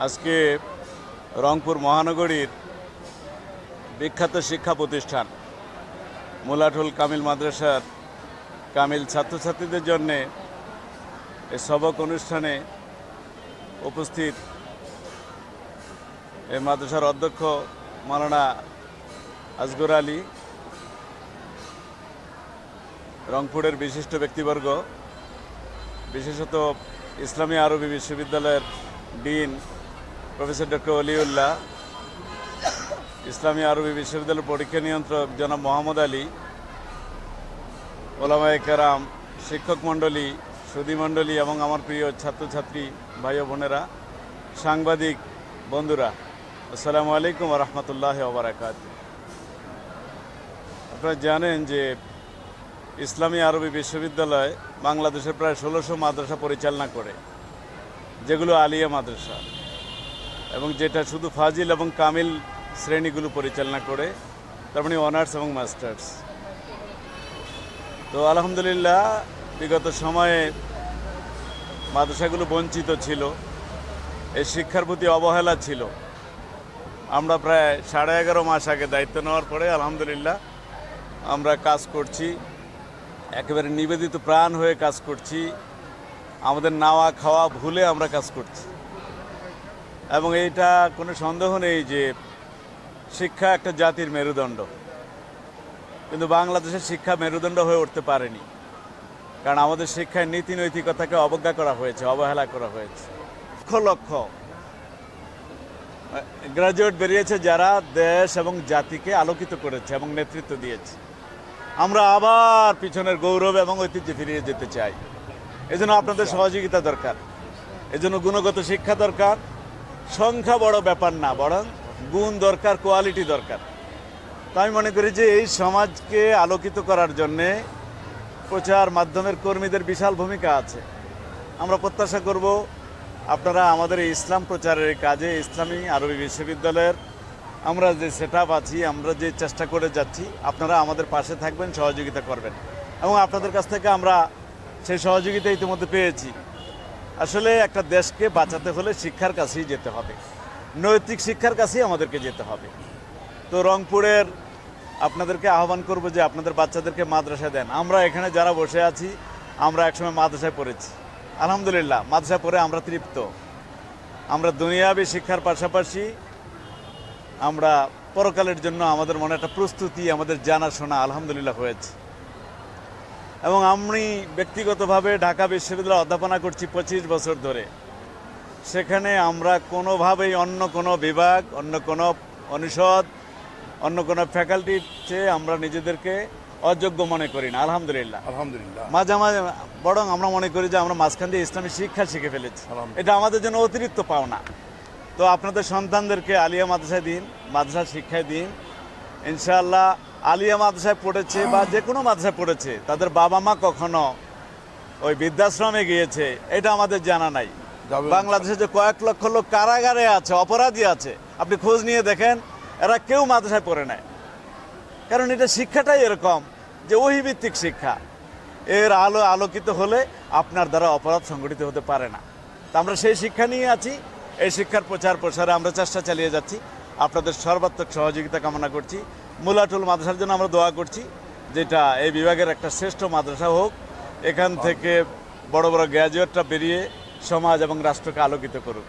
আজকে রংপুর মহানগরীর বিখ্যাত শিক্ষা প্রতিষ্ঠান মোলাঠুল কামিল মাদ্রাসার কামিল ছাত্রছাত্রীদের জন্যে এ সবক অনুষ্ঠানে উপস্থিত এই মাদ্রাসার অধ্যক্ষ মালানা আসগর আলী, রংপুরের বিশিষ্ট ব্যক্তিবর্গ, বিশেষত ইসলামী আরবি বিশ্ববিদ্যালয়ের ডিন প্রফেসর ডক্টর অলিউল্লাহ, ইসলামী আরবি বিশ্ববিদ্যালয়ের পরীক্ষা নিয়ন্ত্রক জনাব মোহাম্মদ আলী ওলামায়ে কেরাম, শিক্ষক মণ্ডলী সুদী মণ্ডলী এবং আমার প্রিয় ছাত্রছাত্রী ভাই বোনেরা, সাংবাদিক বন্ধুরা, আসসালামু আলাইকুম রহমতুল্লাহ ওবরাকাত আপনারা জানেন যে ইসলামী আরবি বিশ্ববিদ্যালয় বাংলাদেশের প্রায় ষোলোশো মাদ্রাসা পরিচালনা করে, যেগুলো আলিয়া মাদ্রাসা, এবং যেটা শুধু ফাজিল এবং কামিল শ্রেণীগুলো পরিচালনা করে, তার মানে অনার্স এবং মাস্টার্স। তো আলহামদুলিল্লাহ, বিগত সময়ে মাদ্রাসাগুলো বঞ্চিত ছিল, এই শিক্ষার প্রতি অবহেলা ছিল। আমরা প্রায় সাড়ে এগারো মাস আগে দায়িত্ব নেওয়ার পরে আলহামদুলিল্লাহ আমরা কাজ করছি, একেবারে নিবেদিত প্রাণ হয়ে কাজ করছি, আমাদের নাওয়া খাওয়া ভুলে আমরা কাজ করছি। এবং এইটা কোনো সন্দেহ নেই যে শিক্ষা একটা জাতির মেরুদণ্ড। কিন্তু বাংলাদেশের শিক্ষা মেরুদণ্ড হয়ে উঠতে পারেনি। কারণ আমাদের শিক্ষায় নীতি নৈতিকতাকে অবজ্ঞা করা হয়েছে অবহেলা করা হয়েছে। লক্ষ লক্ষ। গ্রাজুয়েট বেরিয়েছে যারা দেশ এবং জাতিকে আলোকিত করেছে এবং নেতৃত্ব দিয়েছে। আমরা আবার পিছনের গৌরব এবং ঐতিহ্যে ফিরিয়ে যেতে চাই। এজন্য আপনাদের সহযোগিতা দরকার। এজন্য গুণগত শিক্ষা দরকার। সংখ্যা বড় ব্যাপার না বরং গুণ দরকার কোয়ালিটি দরকার। তো আমি মনে করি যে এই সমাজকে আলোকিত করার জন্যে প্রচার মাধ্যমের কর্মীদের বিশাল ভূমিকা আছে। আমরা প্রত্যাশা করব আপনারা আমাদের ইসলাম প্রচারের কাজে ইসলামী আরবি বিশ্ববিদ্যালয়ের আমরা যে সেট আছি, আমরা যে চেষ্টা করে যাচ্ছি, আপনারা আমাদের পাশে থাকবেন, সহযোগিতা করবেন। এবং আপনাদের কাছ থেকে আমরা সেই সহযোগিতা ইতিমধ্যে পেয়েছি। আসলে একটা দেশকে বাঁচাতে হলে শিক্ষার কাছেই যেতে হবে। নৈতিক শিক্ষার কাছেই আমাদেরকে যেতে হবে। তো রংপুরের আপনাদেরকে আহ্বান করব যে আপনাদের বাচ্চাদেরকে মাদ্রাসায় দেন। আমরা এখানে যারা বসে আছি, আমরা একসময় মাদ্রাসায় পড়েছি। আলহামদুলিল্লাহ, মাদ্রাসায় পড়ে আমরা তৃপ্ত। আমরা দুনিয়াবী শিক্ষার পাশাপাশি আমরা পরকালের জন্য আমাদের মনে একটা প্রস্তুতি, আমাদের জানাশোনা আলহামদুলিল্লাহ হয়েছে। এবং আমি ব্যক্তিগতভাবে ঢাকা বিশ্ববিদ্যালয়ে অধ্যাপনা করছি পঁচিশ বছর ধরে। সেখানে আমরা কোনোভাবেই অন্য কোনো বিভাগ, অন্য কোনো অনুষদ অন্য কোনো ফ্যাকাল্টির চেয়ে আমরা নিজেদেরকে অযোগ্য মনে করি না আলহামদুলিল্লাহ। আলহামদুলিল্লাহ। মাঝে মাঝে বরং আমরা মনে করি যে আমরা মাঝখান দিয়ে ইসলামী শিক্ষা শিখে ফেলেছি। এটা আমাদের জন্য অতিরিক্ত পাওনা। তো আপনাদের সন্তানদেরকে আলিয়া মাদ্রাসায় দিন মাদ্রাসা শিক্ষায় দিন। ইনশাআল্লাহ আলিয়া মাদ্রাসায় পড়েছে বা যে কোনো মাদ্রাসায় পড়েছে তাদের বাবা মা কখনো ওই বৃদ্ধাশ্রমে গিয়েছে এটা আমাদের জানা নাই। বাংলাদেশে যে কয়েক লক্ষ লোক কারাগারে আছে অপরাধী আছে আপনি খোঁজ নিয়ে দেখেন এরা কেউ মাদ্রাসায় পড়ে নেয় কারণ এটা শিক্ষাটাই এরকম যে ওহিভিত্তিক শিক্ষা। এর আলো আলোকিত হলে আপনার দ্বারা অপরাধ সংগঠিত হতে পারে না। তা আমরা সেই শিক্ষা নিয়ে আছি। এই শিক্ষার প্রচার প্রসারে আমরা চেষ্টা চালিয়ে যাচ্ছি। আপনাদের সর্বাত্মক সহযোগিতা কামনা করছি। মুলাটুল মাদ্রাসার জন্য আমরা দোয়া করছি, যেটা এই বিভাগের একটা শ্রেষ্ঠ মাদ্রাসা হোক। এখান থেকে বড় বড় গ্র্যাজুয়েটরা বেরিয়ে সমাজ এবং রাষ্ট্রকে আলোকিত করুক।